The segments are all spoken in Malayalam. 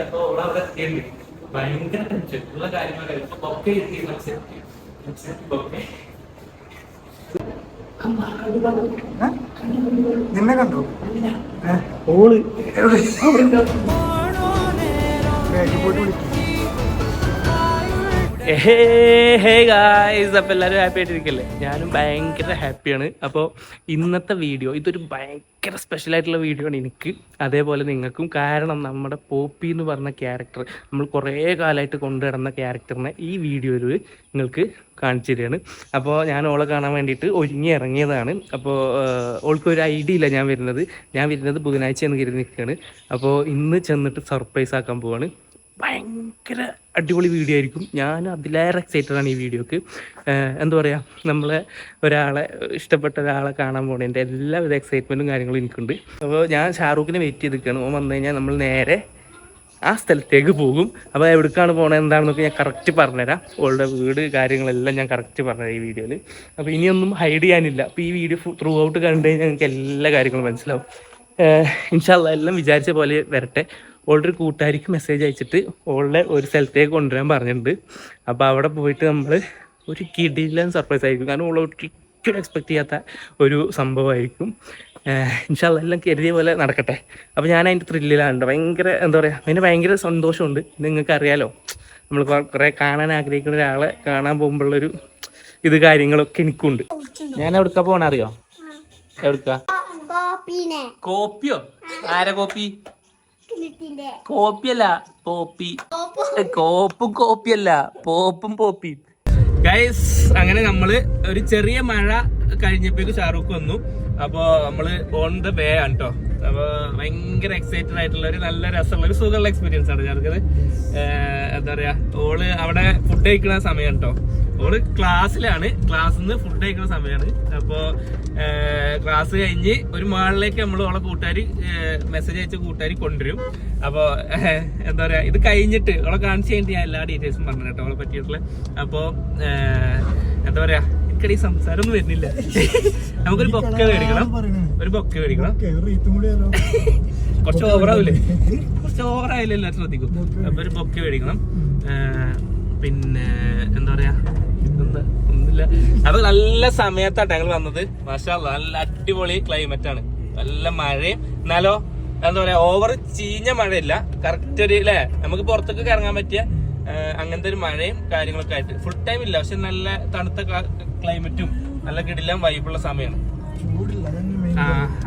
അപ്പൊ ഓൾ അവിടെ എത്തിയിട്ടുണ്ട് ഭയങ്കര ടെൻഷൻ ഉള്ള കാര്യങ്ങളൊക്കെ ഒക്കെ ഏ? നിന്നെ കണ്ടു? ഓൾ. പോയിട്ട് വിളിക്കും. ഹേ ഗായ്സ് എല്ലാവരും ഹാപ്പി ആയിട്ടിരിക്കല്ലേ? ഞാനും ഭയങ്കര ഹാപ്പിയാണ് അപ്പോൾ ഇന്നത്തെ വീഡിയോ ഇതൊരു ഭയങ്കര സ്പെഷ്യൽ ആയിട്ടുള്ള വീഡിയോ ആണ് എനിക്ക്. അതേപോലെ നിങ്ങൾക്കും കാരണം നമ്മുടെ പോപ്പി എന്ന് പറഞ്ഞ ക്യാരക്ടർ നമ്മൾ കുറേ കാലമായിട്ട് കൊണ്ടുവരുന്ന ക്യാരക്ടറിനെ ഈ വീഡിയോയിൽ നിങ്ങൾക്ക് കാണിച്ചു തരികയാണ്. അപ്പോൾ ഞാൻ ഓളെ കാണാൻ വേണ്ടിയിട്ട് ഒരുങ്ങി ഇറങ്ങിയതാണ്. അപ്പോൾ ഓൾക്ക് ഒരു ഐഡിയ ഇല്ല ഞാൻ വരുന്നത്. ഞാൻ വരുന്നത് ബുധനാഴ്ച എന്ന് കരുതി നിൽക്കുകയാണ്. അപ്പോൾ ഇന്ന് ചെന്നിട്ട് സർപ്രൈസ് ആക്കാൻ പോവാണ്. ഭയങ്കര അടിപൊളി വീഡിയോ ആയിരിക്കും. ഞാൻ അതിലേറെ എക്സൈറ്റഡ് ആണ് ഈ വീഡിയോക്ക് എന്താ പറയുക നമ്മളെ ഒരാളെ ഇഷ്ടപ്പെട്ട ഒരാളെ കാണാൻ പോണതിന്റെ എല്ലാവിധ എക്സൈറ്റ്മെന്റും കാര്യങ്ങളും എനിക്കുണ്ട്. അപ്പോൾ ഞാൻ ഷാറൂഖിനെ വെയിറ്റ് ചെയ്ത് നിൽക്കുകയാണ് ഓൻ വന്നു കഴിഞ്ഞാൽ നമ്മൾ നേരെ ആ സ്ഥലത്തേക്ക് പോകും. അപ്പോൾ എവിടേക്കാണ് പോണത് എന്താണെന്നൊക്കെ ഞാൻ കറക്റ്റ് പറഞ്ഞുതരാം. ഓളുടെ വീട് കാര്യങ്ങളെല്ലാം ഞാൻ കറക്റ്റ് പറഞ്ഞുതരാം ഈ വീഡിയോയിൽ അപ്പോൾ ഇനിയൊന്നും ഹൈഡ് ചെയ്യാനില്ല. അപ്പോൾ ഈ വീഡിയോ ത്രൂ ഔട്ട് കണ്ടു കഴിഞ്ഞാൽ നിങ്ങൾക്ക് എല്ലാ കാര്യങ്ങളും മനസ്സിലാവും. ഇൻഷാല്ല എല്ലാം വിചാരിച്ച പോലെ വരട്ടെ. ഓളുടെ ഒരു കൂട്ടുകാരിക്ക് മെസ്സേജ് അയച്ചിട്ട് ഓളുടെ ഒരു സ്ഥലത്തേക്ക് കൊണ്ടുവരാൻ പറഞ്ഞിട്ടുണ്ട്. അപ്പോൾ അവിടെ പോയിട്ട് നമ്മൾ ഒരു കിടിലൻ സർപ്രൈസ് ആയിരിക്കും. കാരണം ഓൾ ഒരിക്കലും എക്സ്പെക്ട് ചെയ്യാത്ത ഒരു സംഭവമായിരിക്കും. ഇൻഷാല്ല എല്ലാം കരുതിയ പോലെ നടക്കട്ടെ. അപ്പോൾ ഞാൻ അതിന്റെ ത്രില്ലിലാണ് ഭയങ്കര എന്താ പറയുക അതിന് ഭയങ്കര സന്തോഷമുണ്ട്. നിങ്ങൾക്ക് അറിയാലോ നമ്മൾ കുറേ കാണാൻ ആഗ്രഹിക്കുന്ന ഒരാളെ കാണാൻ പോകുമ്പോഴുള്ളൊരു ഇത് കാര്യങ്ങളൊക്കെ എനിക്കുണ്ട്. ഞാൻ എവിടുക്കാ പോകണറിയോ എവിടുക്കാ? കോപ്പിയോ? ആരെ കോപ്പി? കോപ്പിയല്ല പോപ്പി. കോപ്പും. കോപ്പിയല്ല പോപ്പും പോപ്പി ഗൈസ് അങ്ങനെ നമ്മൾ ഒരു ചെറിയ മഴ കഴിഞ്ഞപ്പോഴേക്ക് ഷാറൂഖ് വന്നു. അപ്പൊ നമ്മൾ ഓൺ ദ വേ ആണ് കേട്ടോ അപ്പൊ ഭയങ്കര എക്സൈറ്റഡ് ആയിട്ടുള്ള ഒരു നല്ല രസമുള്ള ഒരു സുഖമുള്ള എക്സ്പീരിയൻസ് ആണ് ഞാൻ എന്താ പറയാ ഓൾ അവിടെ ഫുഡ് കഴിക്കുന്ന സമയം കേട്ടോ ഓൾ ക്ലാസ്സിലാണ്. ക്ലാസ്സിൽ നിന്ന് ഫുഡ് കഴിക്കുന്ന സമയമാണ് അപ്പോ ക്ലാസ് കഴിഞ്ഞ് ഒരു മാളിലേക്ക് നമ്മൾ ഓളെ കൂട്ടുകാരി മെസ്സേജ് അയച്ച കൂട്ടുകാരി കൊണ്ടുവരും. അപ്പോ എന്താ പറയാ ഇത് കഴിഞ്ഞിട്ട് ഓളെ കാണിച്ചു കഴിഞ്ഞിട്ട് ഞാൻ എല്ലാ ഡീറ്റെയിൽസും പറഞ്ഞു കേട്ടോ ഓളെ പറ്റിയിട്ടുള്ള. അപ്പോ ഏഹ്, എന്താ പറയാ എനിക്കടി സംസാരം ഒന്നും വരുന്നില്ല. നമുക്കൊരു ബൊക്ക മേടിക്കണം. ഒരു ബൊക്ക മേടിക്കണം. കുറച്ച് ഓവറാവില്ലേ കുറച്ച് ഓവറായില്ല എല്ലാവരും ശ്രദ്ധിക്കും. അപ്പൊ ഒരു ബൊക്കെ മേടിക്കണം. പിന്നെ എന്താ പറയാ ഒന്നുമില്ല നല്ല സമയത്താണ് ഞങ്ങൾ വന്നത്. മാഷാ നല്ല അടിപൊളി ക്ലൈമറ്റ് ആണ്. നല്ല മഴയും. എന്നാലോ എന്താ പറയാ ഓവർ ചീഞ്ഞ മഴയില്ല. കറക്റ്റ് ഒരു അല്ലേ നമുക്ക് പുറത്തൊക്കെ ഇറങ്ങാൻ പറ്റിയ അങ്ങനത്തെ ഒരു മഴയും കാര്യങ്ങളൊക്കെ ആയിട്ട്. ഫുൾ ടൈം ഇല്ല പക്ഷെ നല്ല തണുത്ത ക്ലൈമറ്റും നല്ല കിടിലം വൈബുള്ള സമയമാണ്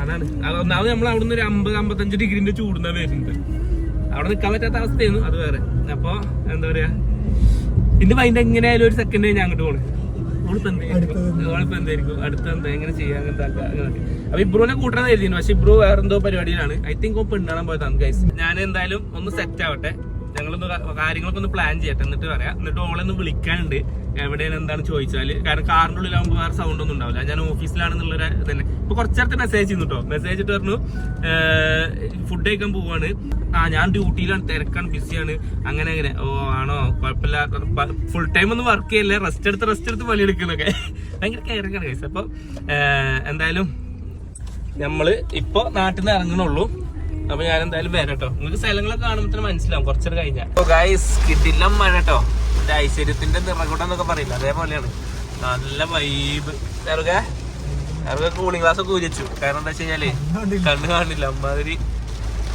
അതാണ്. അതൊന്നാമത് നമ്മൾ അവിടുന്ന് ഒരു അമ്പത് അമ്പത്തഞ്ച് ഡിഗ്രീന്റെ ചൂടുന്ന വരുന്നുണ്ട്. അവിടെ നിൽക്കാൻ പറ്റാത്ത അവസ്ഥയായിരുന്നു അത് വേറെ. അപ്പൊ എന്താ പറയാ ഇന്ന് വൈകിട്ട് എങ്ങനെയായാലും ഒരു സെക്കൻഡ് കഴിഞ്ഞ് അങ്ങോട്ട് പോണേ. എന്തായിരിക്കും അടുത്ത എന്താ? എങ്ങനെ അങ്ങനത്തെ അങ്ങനെയൊക്കെ അപ്പൊ ഇബ്രുവിനെ കൂട്ടാൻ എഴുതിയിരുന്നു പക്ഷെ ഇബ്രു വേറെന്തോ പരിപാടിയിലാണ്. ഐ തിങ്ക് പെണ്ണാണ് പോയതാണ് ഗൈസ് ഞാൻ എന്തായാലും ഒന്ന് സെറ്റ് ആവട്ടെ. ഞങ്ങളൊന്ന് കാര്യങ്ങളൊക്കെ ഒന്ന് പ്ലാൻ ചെയ്യട്ടെ. എന്നിട്ട് പറയാം. എന്നിട്ട് ഓളെ ഒന്ന് വിളിക്കാനുണ്ട്. എവിടെയാണ് എന്താണ് ചോദിച്ചാൽ കാരണം കാറിന്റെ ഉള്ളിലാകുമ്പോൾ വേറെ സൗണ്ട് ഒന്നും ഉണ്ടാവില്ല. ഞാൻ ഓഫീസിലാണെന്നുള്ളൊരു തന്നെ. ഇപ്പൊ കുറച്ചേരത്തെ മെസ്സേജ് ചെയ്യുന്നു കേട്ടോ മെസ്സേജ് ഇട്ട് പറഞ്ഞു ഫുഡ് കഴിക്കാൻ പോവാണ്. ആ ഞാൻ ഡ്യൂട്ടിയിലാണ് തിരക്കാണ് ബിസിയാണ് അങ്ങനെ അങ്ങനെ. ഓ ആണോ? കുഴപ്പമില്ല. ഫുൾ ടൈം ഒന്നും വർക്ക് ചെയ്യല്ലേ? റെസ്റ്റ് എടുത്ത് റെസ്റ്റ് എടുത്ത് പണിയെടുക്കുന്നൊക്കെ. ഭയങ്കര കയറിക്കാണ് കഴിച്ചത് കേസ് അപ്പൊ ഏഹ്, എന്തായാലും നമ്മൾ ഇപ്പൊ നാട്ടിൽ നിന്ന് ഇറങ്ങണുള്ളൂ. അപ്പൊ ഞാൻ എന്തായാലും വരാം കേട്ടോ നിങ്ങൾക്ക് സ്ഥലങ്ങളൊക്കെ കാണുമ്പോൾ മനസ്സിലാവും. കുറച്ചൊരു കഴിഞ്ഞാൽ ഗൈസ് കിട്ടില്ല മഴ കേട്ടോ എന്റെ ഐശ്വര്യത്തിന്റെ നിറകൂട്ടം എന്നൊക്കെ പറയില്ല? അതേപോലെയാണ്. നല്ല വൈബ് ഇറങ്ങ കൂളിംഗ് ഗ്ലാസ് ഒക്കെ ഊരിച്ചു കാരണം എന്താ വെച്ച് കഴിഞ്ഞാൽ കണ്ണ് കാണില്ല. അമ്മാതിരി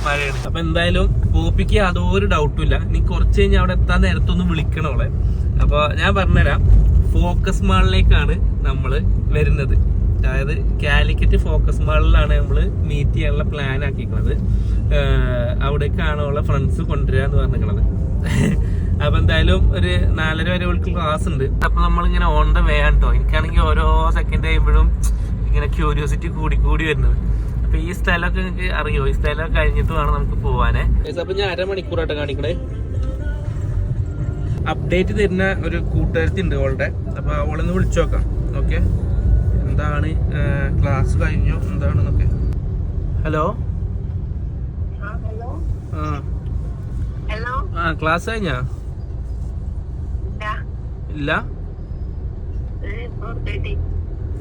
മഴയാണ്. അപ്പൊ എന്തായാലും പോപ്പിക്ക് യാതൊരു ഡൗട്ടും ഇല്ല. നീ കുറച്ച് കഴിഞ്ഞാൽ അവിടെ എത്താൻ നേരത്തൊന്ന് വിളിക്കണം അവളെ. അപ്പൊ ഞാൻ പറഞ്ഞുതരാം. ഫോക്കസ് മാളിലേക്കാണ് നമ്മൾ വരുന്നത്. അതായത് കാലിക്കറ്റ് ഫോക്കസ് മാളിലാണ് നമ്മൾ മീറ്റ് ചെയ്യാനുള്ള പ്ലാൻ ആക്കിയിരിക്കുന്നത്. അവിടേക്കാണ് ഉള്ള ഫ്രണ്ട്സ് കൊണ്ടുവരിക എന്ന് പറഞ്ഞിരിക്കണത്. അപ്പൊ എന്തായാലും ഒരു നാലര വരെ അവൾക്ക് ക്ലാസ് ഉണ്ട്. അപ്പൊ നമ്മളിങ്ങനെ ഓൺ ദ വേ ആണ് കേട്ടോ എനിക്കാണെങ്കിൽ ഓരോ സെക്കൻഡ് കഴിയുമ്പോഴും ഇങ്ങനെ ക്യൂരിയോസിറ്റി കൂടി കൂടി വരുന്നത്. അപ്പൊ ഈ സ്ഥലമൊക്കെ നിങ്ങൾക്ക് അറിയോ? ഈ സ്ഥലം കഴിഞ്ഞിട്ട് വേണം നമുക്ക് പോവാനേ. അപ്പൊ ഞാൻ അരമണിക്കൂറായിട്ട് കാണിക്കണേ. അപ്ഡേറ്റ് തരുന്ന ഒരു കൂട്ടുകാരത്തി ഉണ്ട് അവളുടെ. അപ്പൊ അവളൊന്ന് വിളിച്ചു നോക്കാം. ഓക്കെ എന്താണ് ക്ലാസ് കഴിഞ്ഞോ? എന്താണെന്നൊക്കെ. ഹലോ? ആ ക്ലാസ് കഴിഞ്ഞാ? ഇല്ല.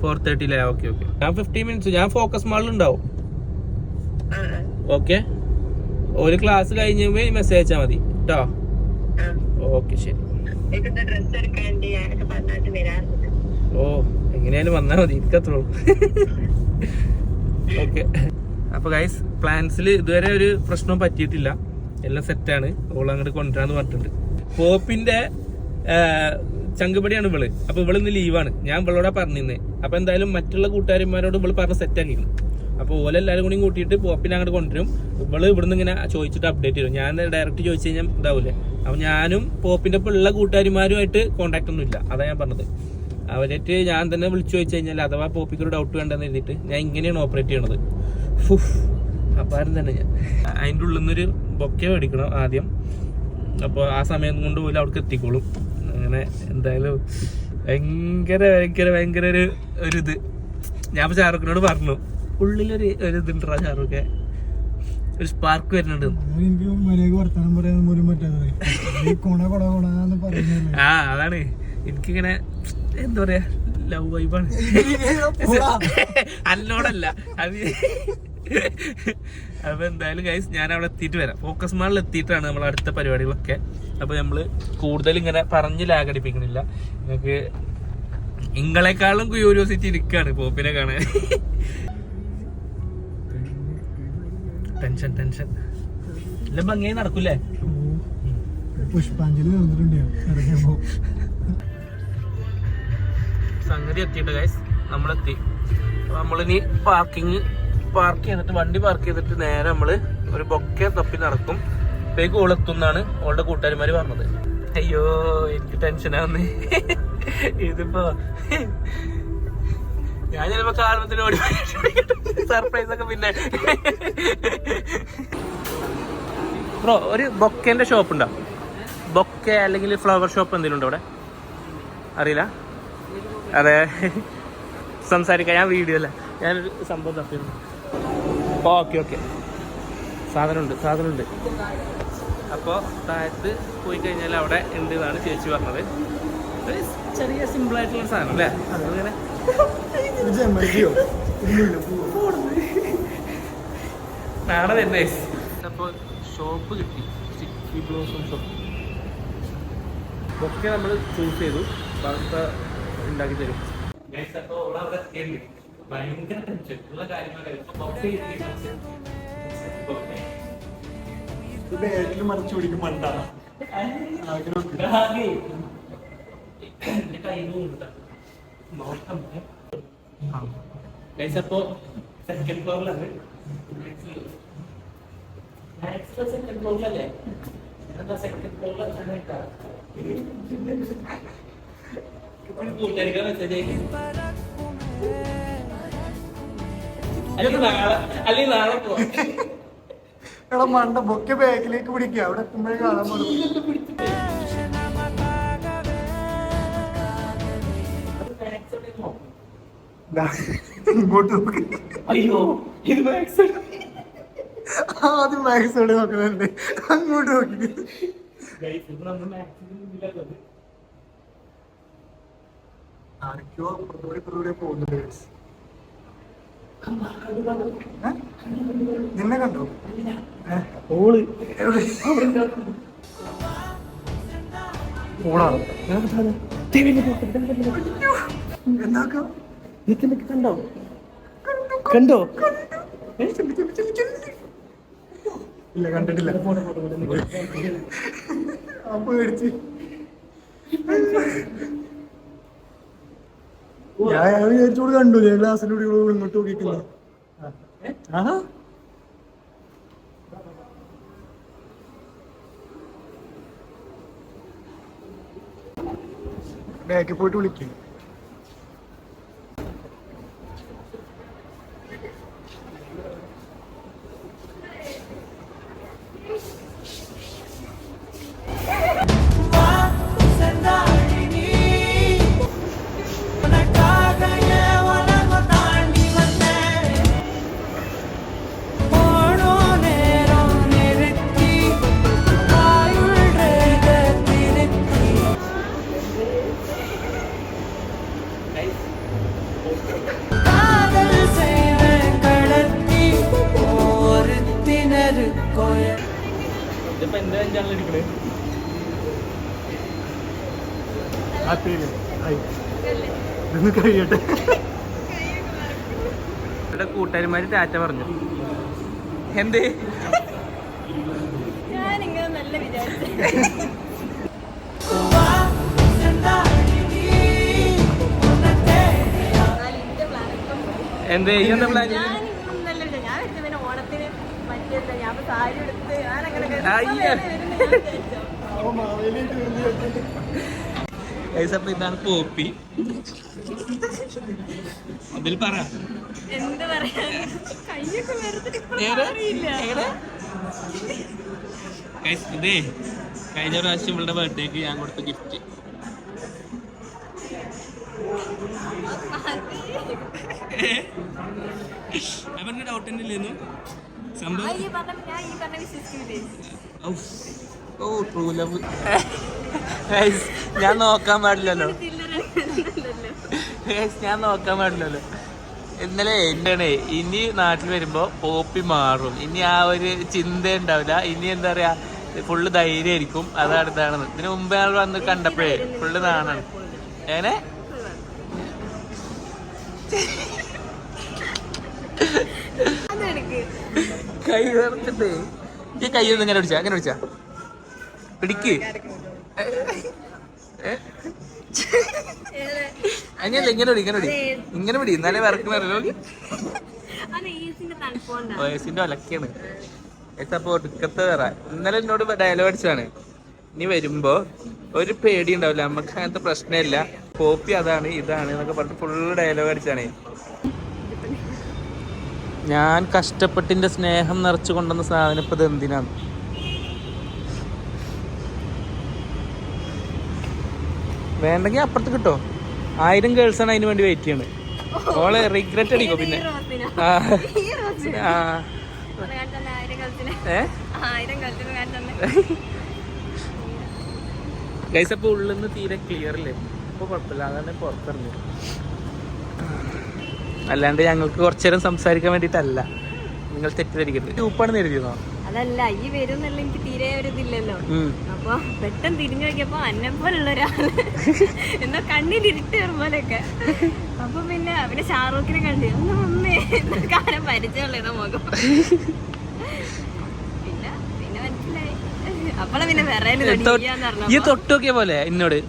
ഫോർ തേർട്ടി അല്ലേ ഓക്കെ ഓക്കെ ഞാൻ ഫിഫ്റ്റീൻ മിനിറ്റ്സ് ഞാൻ ഫോക്കസ് മാളിൽ ഉണ്ടാവും ഓക്കെ ഒരു ക്ലാസ് കഴിഞ്ഞ് മെസ്സേജ് അയച്ചാൽ മതി. കേട്ടോ ഓക്കെ ശരി. ഓ. എങ്ങനെയാലും വന്നാൽ മതി എനിക്കത്രേ ഉള്ളൂ. ഓക്കെ അപ്പൊ ഗൈസ് പ്ലാൻസിൽ ഇതുവരെ ഒരു പ്രശ്നവും പറ്റിയിട്ടില്ല. എല്ലാം സെറ്റാണ് ഓൾ അങ്ങോട്ട് കൊണ്ടുവരാന്ന് പറഞ്ഞിട്ടുണ്ട്. പോപ്പിന്റെ ചങ്കുപടിയാണ് ഇവൾ. അപ്പൊ ഇവൾ ഇന്ന് ലീവാണ് ഞാൻ ഇവളോടാ പറഞ്ഞിരുന്നേ. അപ്പൊ എന്തായാലും മറ്റുള്ള കൂട്ടുകാരന്മാരോട് ഇവൾ പറഞ്ഞ് സെറ്റ് ആക്കിയിരുന്നു അപ്പൊ ഓലെല്ലാരും കൂടി കൂട്ടിയിട്ട് പോപ്പിനെ അങ്ങോട്ട് കൊണ്ടുവരും. ഇവൾ ഇവിടുന്ന് ഇങ്ങനെ ചോദിച്ചിട്ട് അപ്ഡേറ്റ് ചെയ്യും ഞാൻ ഡയറക്റ്റ് ചോദിച്ചു കഴിഞ്ഞാൽ ഇതാവൂലേ. അപ്പൊ ഞാനും പോപ്പിന്റെ ഒപ്പം ഉള്ള കൂട്ടുകാരിമാരുമായിട്ട് കോണ്ടാക്ട് ഒന്നും ഇല്ല അതാ ഞാൻ പറഞ്ഞത്. അവരായിട്ട് ഞാൻ തന്നെ വിളിച്ചു ചോദിച്ചു കഴിഞ്ഞാൽ അഥവാ പോപ്പിക്ക് ഒരു ഡൗട്ട് വേണ്ടെന്ന് എഴുതിയിട്ട് ഞാൻ ഇങ്ങനെയാണ് ഓപ്പറേറ്റ് ചെയ്യണത്. ഫുഫ്. അപ്പാരം തന്നെ ഞാൻ? അതിന്റെ ഉള്ളിൽ നിന്നൊരു ബൊക്കെ മേടിക്കണം ആദ്യം. അപ്പോൾ ആ സമയം കൊണ്ട് പോലും അവിടേക്ക് എത്തിക്കോളും. അങ്ങനെ എന്തായാലും ഭയങ്കര ഭയങ്കര ഭയങ്കര ഒരു ഒരു ഇത്. ഞാൻ ഇപ്പോൾ ഷാറുഖിനോട് പറഞ്ഞു. ഉള്ളിലൊരു ഒരു ഇതുണ്ടാ ഷാറുഖെ. ഒരു സ്പാർക്ക് വരുന്നുണ്ട്. ആ അതാണ്. എനിക്കിങ്ങനെ എന്താ പറയാ ലവ് വൈബാണ് അല്ലോടല്ല അത് അപ്പൊ എന്തായാലും ഗൈസ് ഞാൻ അവിടെ എത്തിയിട്ട് വരാം. ഫോക്കസ് മാളിൽ എത്തിയിട്ടാണ് നമ്മൾ അടുത്ത പരിപാടികളൊക്കെ. അപ്പൊ നമ്മൾ കൂടുതൽ ഇങ്ങനെ പറഞ്ഞ് ലാഗടിപ്പിക്കണില്ല നിങ്ങൾക്ക് ഇങ്ങളെക്കാളും ക്യൂരിയോസിറ്റി ഇരിക്കാണ് പോപ്പിനെ കാണാൻ. ടെൻഷൻ ടെൻഷൻ എല്ലാം ഭംഗിയായി നടക്കൂലേ പുഷ്പാഞ്ജലി നടന്നിട്ടുണ്ട് സംഗതി എത്തിയിട്ട് ഗൈസ് നമ്മളെത്തി. നമ്മളിനി പാർക്കിങ് പാർക്ക് ചെയ്തിട്ട് വണ്ടി പാർക്ക് ചെയ്തിട്ട് നേരെ നമ്മൾ ഒരു ബൊക്കെ തപ്പി നടക്കും. ഇപ്പേക്ക് ഓളെത്തുന്നാണ് ഓളുടെ കൂട്ടുകാരിമാര് പറഞ്ഞത്. അയ്യോ എനിക്ക് ടെൻഷനാന്ന് ഇതിപ്പോ ഞാൻ ചിലപ്പോ കാരണത്തിന് ഓടി സർപ്രൈസ് ഒക്കെ പിന്നെ. ബ്രോ ഒരു ബൊക്കേന്റെ ഷോപ്പ് ഉണ്ടോ? ബൊക്കെ അല്ലെങ്കിൽ ഫ്ലവർ ഷോപ്പ് എന്തെങ്കിലും ഉണ്ടോ അവിടെ? അറിയില്ല. അതെ. സംസാരിക്കാം. ഞാൻ വീഡിയോ അല്ല. ഞാനൊരു സംഭവം തപ്പിയിരുന്നു. ഓക്കെ ഓക്കെ സാധനമുണ്ട് സാധനമുണ്ട്. അപ്പോൾ താഴത്ത് പോയി കഴിഞ്ഞാൽ അവിടെ ഉണ്ട് എന്നാണ് ചേച്ചി പറഞ്ഞത്. ചെറിയ സിമ്പിൾ ആയിട്ടുള്ള സാധനം അല്ലേ? ജമതിയോ നാളെ തന്നെ. അപ്പോൾ ഷോപ്പ് കിട്ടി. സിക്കി ബ്ലോസം ഷോപ്പ് ഒക്കെ നമ്മൾ ചൂസ് ചെയ്തു. ബാക്കി ഉണ്ടാക്കി തരും. ഭയങ്കര ടെൻഷൻ ഉള്ള കാര്യങ്ങളൊക്കെ മറിച്ചു പിടിക്കും മണ്ട ആകെ എന്റെ കയ്യിൽ നിന്ന് നോക്കാം ഗൈസ് അപ്പോ സെക്കൻഡ് ഫ്ലോറിലാണ് സെക്കൻഡ് ഫ്ലോറിലല്ലേ സെക്കൻഡ് ഫ്ലോറിലാണ് കൂട്ടുകാരിക്കാൻ മെസ്സേജ് അല്ലെങ്കിൽ നാളെ അല്ലെങ്കിൽ നാളെ പോവാം എടാ മണ്ട ബൊക്കെ ബാക്കിലേക്ക് പിടിക്കുക അവിടെ എത്തുമ്പോഴേ കാണാൻ ഇങ്ങോട്ട് നോക്ക്. അയ്യോ ഇത് മാക്സ് ആദ്യം മാക്സ് എവിടെ നോക്കുന്നുണ്ട് അങ്ങോട്ട് നോക്കി ഗൈസ് ഇത് നമ്മൾ മാക്സിമം മുന്നിലുള്ളത് ആരൊക്കെയോ അപ്പുറത്തൂടെ ഇപ്പുറത്തൂടെ പോകുന്നുണ്ട്? നിന്നെ കണ്ടോ? ഓൾ? ഓളാണോ? കണ്ടോ? കണ്ടോ? ഇല്ല കണ്ടിട്ടില്ല. പേടിച്ച് ഞാൻ വിചാരിച്ചോട് കണ്ടു. ഞാൻ ക്ലാസ്സിലൂടെ ഇവൾ ഇങ്ങോട്ട് നോക്കിക്കുന്നു ആഹാ. ബാക്കിൽ പോയിട്ട് വിളിക്കും. ഇതൊന്ന് കഴിയട്ടെ ഇവിടെ കൂട്ടുകാരിമാര് ടാറ്റ പറഞ്ഞു എന്തേ ഞാനിങ്ങനെ നല്ല വിചാരിച്ചു എന്തേ എന്താ പ്ലാൻ ഞാൻ ഓണത്തിന് മറ്റേ ഞാൻ സാരി എടുത്ത്. അപ്പൊ ഇതാണ് പോപ്പി അതിൽ പറ. എന്ത് പറയാ ഇതേ കഴിഞ്ഞ പ്രാവശ്യം ഇവളുടെ ബർത്ത്ഡേക്ക് ഞാൻ കൊടുത്ത ഗിഫ്റ്റ് അവന്റെ ഡൗട്ട് ഉണ്ടല്ലേന്നു സംഭവം. ഓ ട്രൂ ലവ് ഞാൻ നോക്കാൻ പാടില്ലല്ലോ. ഗയ്സ് ഞാൻ നോക്കാൻ പാടില്ലല്ലോ. ഇന്നലെ എന്താണ് ഇനി നാട്ടിൽ വരുമ്പോ പോപ്പി മാറും. ഇനി ആ ഒരു ചിന്ത ഉണ്ടാവില്ല. ഇനി എന്താ പറയാ ഫുള്ള് ധൈര്യമായിരിക്കും. അതാണ് ഇതാണെന്ന് ഇതിനു മുമ്പേ ആൾ വന്ന് കണ്ടപ്പോഴേ ഫുള്ള് നാണാണ്. ഏനെ? കൈ വേർത്തിട്ടേ ഈ കൈ ഒന്ന് ഇങ്ങനെ പിടിച്ചാ അങ്ങനെ പിടിച്ചാ. പിടിക്ക്? അങ്ങനല്ല ഇങ്ങനെ പിടി ഇങ്ങനെ പിടി. ഇങ്ങനെ പിടി എന്നാലേ വിറക്കണല്ലോ വയസ്സിന്റെ ഒലക്കാണ് അപ്പൊ ഒടുക്കത്തെ വേറെ. ഇന്നലെ എന്നോട് ഡയലോഗ് അടിച്ചാണ് ഇനി വരുമ്പോ ഒരു പേടി ഉണ്ടാവില്ല. നമുക്ക് അങ്ങനത്തെ പ്രശ്നമില്ല. കോപ്പി അതാണ് ഇതാണ് എന്നൊക്കെ പറഞ്ഞിട്ട് ഫുള്ള് ഡയലോഗ് അടിച്ചാണ് ഞാൻ കഷ്ടപ്പെട്ടിന്റെ സ്നേഹം നിറച്ചു കൊണ്ടുവന്ന സാധനം ഇപ്പൊ ഇത് എന്തിനാണ്? വേണ്ടെങ്കിൽ അപ്പുറത്ത് കിട്ടോ. ആയിരം ഗേൾസ് ആണ് അതിന് വേണ്ടി വെയിറ്റ് ചെയ്യണത് ഓളെ റിഗ്രറ്റ് അടിക്കോ പിന്നെ? ഗൈസ് അപ്പൊ ഉള്ളിൽ നിന്ന് തീരെ ക്ലിയർ അല്ലേ അപ്പൊ കുഴപ്പമില്ല. അതാണ് പുറത്തിറങ്ങി അല്ലാണ്ട് ഞങ്ങൾക്ക് കുറച്ചു നേരം സംസാരിക്കാൻ വേണ്ടിട്ടല്ല നിങ്ങൾ തെറ്റിദ്ധരിക്കരുത്. ഗ്രൂപ്പാണ് എഴുതിയതോ അതല്ല ഈ വരും എനിക്ക് തീരെ ഒരു ഇതില്ലല്ലോ. അപ്പൊ പെട്ടെന്ന് തിരിഞ്ഞു നോക്കിയപ്പോ അന്നെ പോലുള്ള ഒരാൾ. എന്നാ കണ്ണിൽ വരുമ്പോലൊക്കെ അപ്പൊ പിന്നെ പിന്നെ ഷാറൂഖിനെ കണ്ടു. ഒന്ന് അമ്മേ കാലം പരിചയമുള്ള മുഖം. പിന്നെ പിന്നെ മനസ്സിലായി. അപ്പളെ പിന്നെ വിറയൽ തൊട്ട്- ഈ തൊട്ടു നോക്കിയ പോലെ എന്നോട്.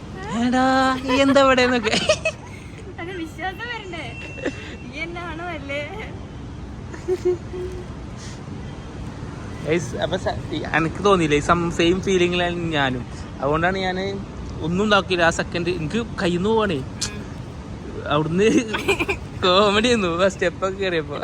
എന്താ ഇവിടെ അപ്പൊ എനിക്ക് തോന്നിയില്ലേ സം സെയിം ഫീലിങ്ങിലാണ് ഞാനും. അതുകൊണ്ടാണ് ഞാൻ ഒന്നും ഉണ്ടാക്കിയില്ല. ആ സെക്കൻഡ് എനിക്ക് കയ്യിൽ നിന്ന് പോവാണേ. അവിടുന്ന് കോമഡി ഒന്നു സ്റ്റെപ്പൊക്കെ കയറിയപ്പോ